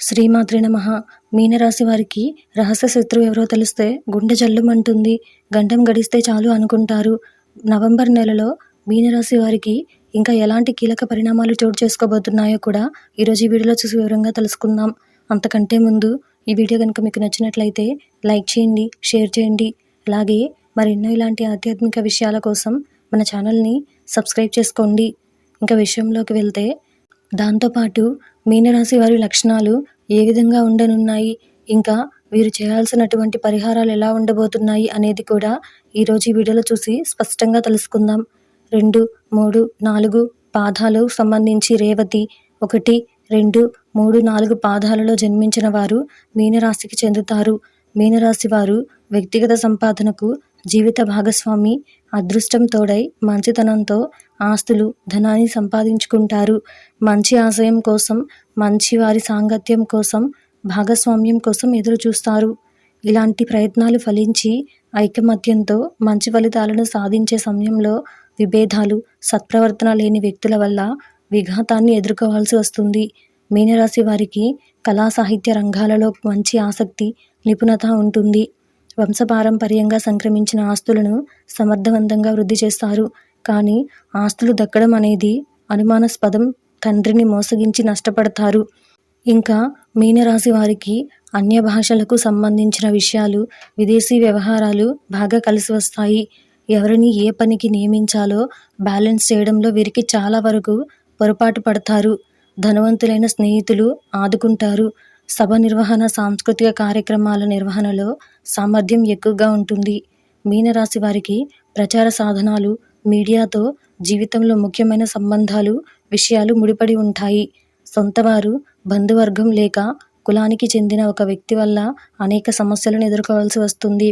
శ్రీమాత్రి నమ. మీనరాశి వారికి రహస్య శత్రువు ఎవరో తెలిస్తే గుండె జల్లుమంటుంది. గంటం గడిస్తే చాలు అనుకుంటారు. నవంబర్ నెలలో మీనరాశి వారికి ఇంకా ఎలాంటి కీలక పరిణామాలు చోటు చేసుకోబోతున్నాయో కూడా ఈరోజు ఈ వీడియోలో చూసి వివరంగా తెలుసుకుందాం. అంతకంటే ముందు ఈ వీడియో కనుక మీకు నచ్చినట్లయితే లైక్ చేయండి షేర్ చేయండి. అలాగే మరెన్నో ఇలాంటి ఆధ్యాత్మిక విషయాల కోసం మన ఛానల్ని సబ్స్క్రైబ్ చేసుకోండి. ఇంకా విషయంలోకి వెళ్తే దాంతోపాటు మీనరాశి వారి లక్షణాలు ఏ విధంగా ఉండనున్నాయి? ఇంకా వీరు చేయాల్సినటువంటి పరిహారాలు ఎలా ఉండబోతున్నాయి అనేది కూడా ఈరోజు ఈ వీడియోలో చూసి స్పష్టంగా తెలుసుకుందాం. రెండు మూడు నాలుగు పాదాలు సంబంధించి రేవతి. ఒకటి రెండు మూడు నాలుగు పాదాలలో జన్మించిన వారు మీనరాశికి చెందుతారు. మీనరాశి వారు వ్యక్తిగత సంపాదనకు జీవిత భాగస్వామి. అదృష్టం తోడై మంచితనంతో ఆస్తులు ధనాన్ని సంపాదించుకుంటారు. మంచి ఆశయం కోసం మంచి వారి సాంగత్యం కోసం భాగస్వామ్యం కోసం ఎదురు చూస్తారు ఇలాంటి ప్రయత్నాలు ఫలించి ఐకమత్యంతో మంచి ఫలితాలను సాధించే సమయంలో విభేదాలు సత్ప్రవర్తన లేని వ్యక్తుల వల్ల విఘాతాన్ని ఎదుర్కోవాల్సి వస్తుంది. మీనరాశి వారికి కళా సాహిత్య రంగాలలో మంచి ఆసక్తి నిపుణత ఉంటుంది. వంశపారంపర్యంగా సంక్రమించిన ఆస్తులను సమర్థవంతంగా వృద్ధి చేస్తారు. కానీ ఆస్తులు దక్కడం అనేది అనుమానాస్పదం. తండ్రిని మోసగించి నష్టపడతారు. ఇంకా మీనరాశి వారికి అన్య భాషలకు సంబంధించిన విషయాలు విదేశీ వ్యవహారాలు బాగా కలిసి వస్తాయి. ఎవరిని ఏ పనికి నియమించాలో బ్యాలెన్స్ చేయడంలో వీరికి చాలా వరకు పొరపాటు పడతారు. ధనవంతులైన స్నేహితులు ఆదుకుంటారు. సభ నిర్వహణ సాంస్కృతిక కార్యక్రమాల నిర్వహణలో సామర్థ్యం ఎక్కువగా ఉంటుంది. మీనరాశి వారికి ప్రచార సాధనాలు మీడియాతో జీవితంలో ముఖ్యమైన సంబంధాలు విషయాలు ముడిపడి ఉంటాయి. సొంతవారు బంధువర్గం లేక కులానికి చెందిన ఒక వ్యక్తి వల్ల అనేక సమస్యలను ఎదుర్కోవాల్సి వస్తుంది.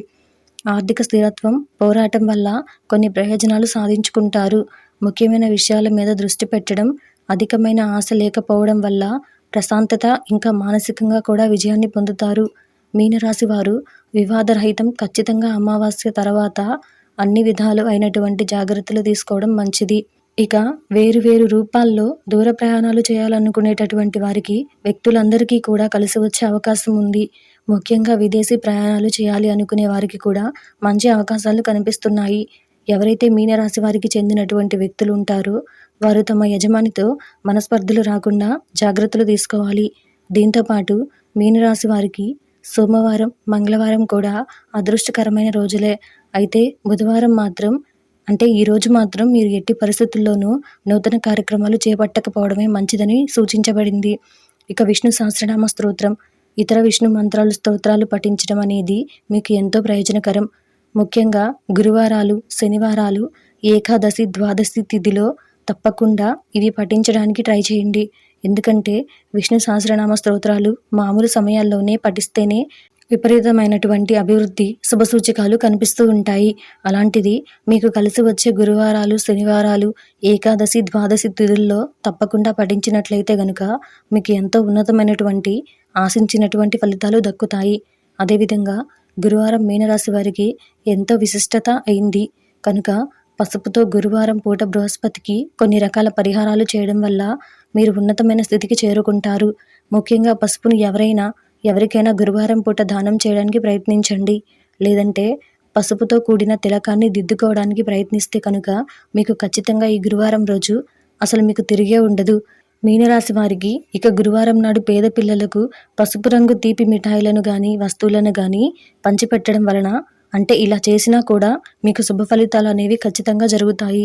ఆర్థిక స్థిరత్వం పోరాటం వల్ల కొన్ని ప్రయోజనాలు సాధించుకుంటారు. ముఖ్యమైన విషయాల మీద దృష్టి పెట్టడం అధికమైన ఆశ లేకపోవడం వల్ల ప్రశాంతత ఇంకా మానసికంగా కూడా విజయాన్ని పొందుతారు. మీనరాశి వారు వివాదరహితం ఖచ్చితంగా అమావాస్య తర్వాత అన్ని విధాలు అయినటువంటి జాగ్రత్తలు తీసుకోవడం మంచిది. ఇక వేరు వేరు రూపాల్లో దూర ప్రయాణాలు చేయాలనుకునేటటువంటి వారికి వ్యక్తులందరికీ కూడా కలిసి వచ్చే అవకాశం ఉంది. ముఖ్యంగా విదేశీ ప్రయాణాలు చేయాలి అనుకునే వారికి కూడా మంచి అవకాశాలు కనిపిస్తున్నాయి. ఎవరైతే మీనరాశి వారికి చెందినటువంటి వ్యక్తులు ఉంటారో వారు తమ యజమానితో మనస్పర్ధలు రాకుండా జాగ్రత్తలు తీసుకోవాలి. దీంతోపాటు మీనరాశి వారికి సోమవారం మంగళవారం కూడా అదృష్టకరమైన రోజులే. అయితే బుధవారం మాత్రం అంటే ఈరోజు మాత్రం మీరు ఎట్టి పరిస్థితుల్లోనూ నూతన కార్యక్రమాలు చేపట్టకపోవడమే మంచిదని సూచించబడింది. ఇక విష్ణు సహస్రనామ స్తోత్రం ఇతర విష్ణు మంత్రాలు స్తోత్రాలు పఠించడం అనేది మీకు ఎంతో ప్రయోజనకరం. ముఖ్యంగా గురువారాలు శనివారాలు ఏకాదశి ద్వాదశి తిథిలో తప్పకుండా ఇవి పఠించడానికి ట్రై చేయండి. ఎందుకంటే విష్ణు సహస్రనామ స్తోత్రాలు మామూలు సమయాల్లోనే పఠిస్తేనే విపరీతమైనటువంటి అభివృద్ధి శుభసూచకాలు కనిపిస్తూ ఉంటాయి. అలాంటిది మీకు కలిసి వచ్చే గురువారాలు శనివారాలు ఏకాదశి ద్వాదశి తిథుల్లో తప్పకుండా పఠించినట్లయితే గనుక మీకు ఎంతో ఉన్నతమైనటువంటి ఆశించినటువంటి ఫలితాలు దక్కుతాయి. అదేవిధంగా గురువారం మీనరాశి వారికి ఎంతో విశిష్టత అయింది. కనుక పసుపుతో గురువారం పూట బృహస్పతికి కొన్ని రకాల పరిహారాలు చేయడం వల్ల మీరు ఉన్నతమైన స్థితికి చేరుకుంటారు. ముఖ్యంగా పసుపును ఎవరైనా ఎవరికైనా గురువారం పూట దానం చేయడానికి ప్రయత్నించండి. లేదంటే పసుపుతో కూడిన తిలకాన్ని దిద్దుకోవడానికి ప్రయత్నిస్తే కనుక మీకు ఖచ్చితంగా ఈ గురువారం రోజు అసలు మీకు తిరిగే ఉండదు. మీనరాశి వారికి ఇక గురువారం నాడు పేద పిల్లలకు పసుపు రంగు తీపి మిఠాయిలను కానీ వస్తువులను కానీ పంచిపెట్టడం వలన అంటే ఇలా చేసినా కూడా మీకు శుభ ఫలితాలు అనేవి ఖచ్చితంగా జరుగుతాయి.